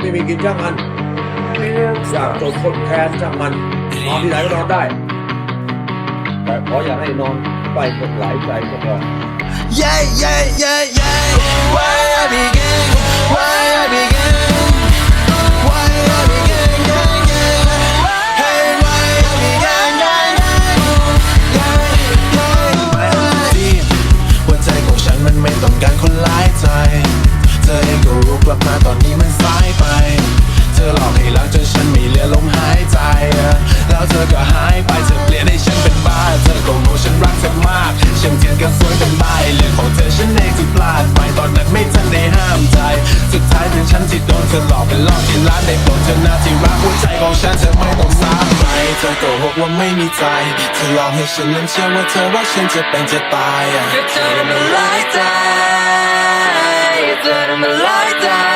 ไม่มีกินช่างมันอยากจบคนแค้นช่างมัน นอนที่ไหนก็นอนได้ แต่ขออย่าให้นอนใกล้คนหลายใจก็พอ Yeah, yeah, yeah, yeah. Where I begin? ก็รู้กลับมาตอนนี้มันสายไป เธอหลอกให้รักจนฉันไม่เหลือลมหายใจ แล้วเธอก็หายไปเธอเปลี่ยนให้ฉันเป็นบ้า เธอก็รู้ฉันรักเธอมากฉันเทียนกันสวยเป็นบ้าเรื่องของเธอฉันเองที่พลาดไปตอนนั้นไม่ทันได้ห้ามใจ สุดท้ายเป็นฉันที่โดนเธอหลอกเป็นหลอกที่ร้านได้โปรดเธอหน้าที่รักหัวใจของฉันเธอไม่ต้องสาไปเธอโกหกว่าไม่มีใจ เธอหลอกให้ฉันนั้นเชื่อว่าเธอรักฉันจะเป็นจะตายก็เธอทำมันหลายใจ ก็เธอท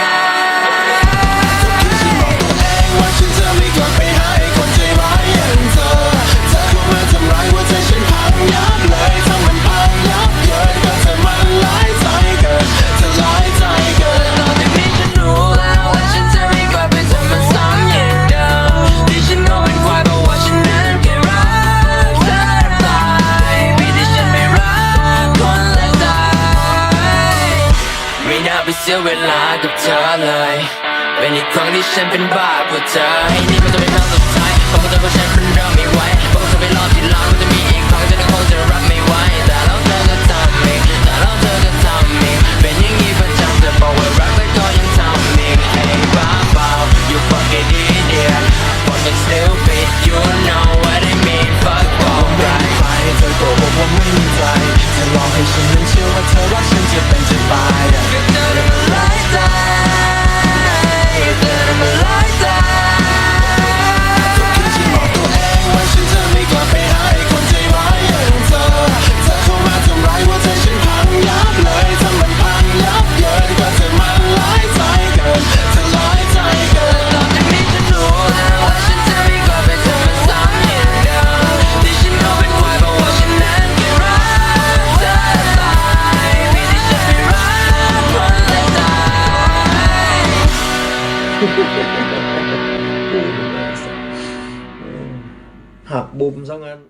สียเวลากับเธอเลย เป็นอีกครั้งที่ฉันเป็นบ้าเพราะเธอให้นี่มันจะเป็นครั้งสุดท้ายเพราะ หักบุมซะงั้น